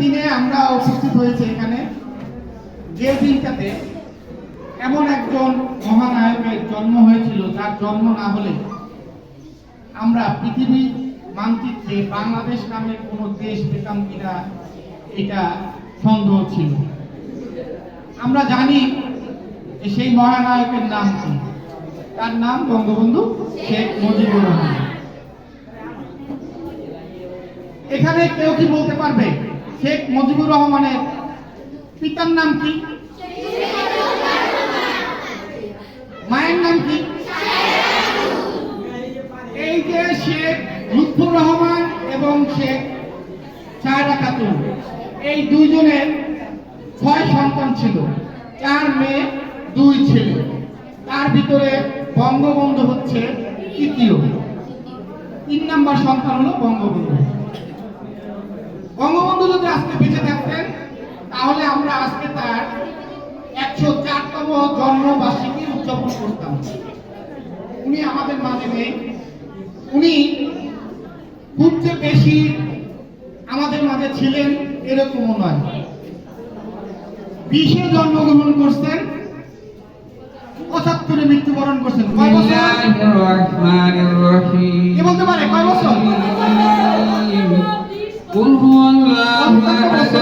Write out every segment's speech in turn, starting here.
দিনে আমরা উপস্থিত হয়েছি এখানে যে দিনটাতে এমন একজন মহানায়কের জন্ম হয়েছিল, যার জন্ম না হলে আমরা পৃথিবী মানচিত্রে বাংলাদেশ নামে কোনো দেশ পেতাম কিনা এটা সন্দেহ ছিল। আমরা জানি সেই মহানায়কের নাম কি। তার নাম বঙ্গবন্ধু শেখ মুজিবুর রহমান। এখানে কেউ কি বলতে পারবে? শেখ মুজিবুর রহমানের পিতার নাম কি? মায়ের নাম কি? এই যে শেখ লুৎফুর রহমান এবং শেখ সায়রা খাতুন, এই দুইজনের ছয় সন্তান ছিল। চার মেয়ে, দুই ছেলে। তার ভিতরে বঙ্গবন্ধু হচ্ছে তৃতীয়। তিন নাম্বার সন্তান হলো বঙ্গবন্ধু। বঙ্গবন্ধু যদি আজকে বেঁচে থাকতেন তাহলে আমরা আজকে তার একশো চারতম জন্মবার্ষিকী উদযাপন করতাম। উনি আমাদের মাঝে নেই উনি খুব যে বেশি আমাদের মাঝে ছিলেন এরকমও নয়। বিশে জন্মগ্রহণ করছেন পঁচাত্তরে মৃত্যুবরণ করছেন। কয় বছর? এ বলতে পারে কয় বছর? قل هو الله احد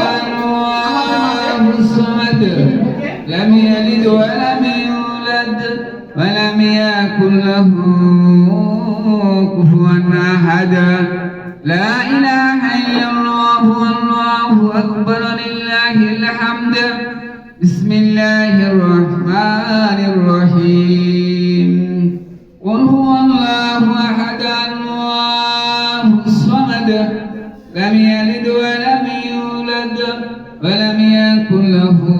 الله الصمد لم يلد ولم يولد ولم يكن له كفوا احد لا اله الا الله والله اكبر لله الحمد بسم الله الرحمن الرحيم لم يلد ولم يولد ولم يكن له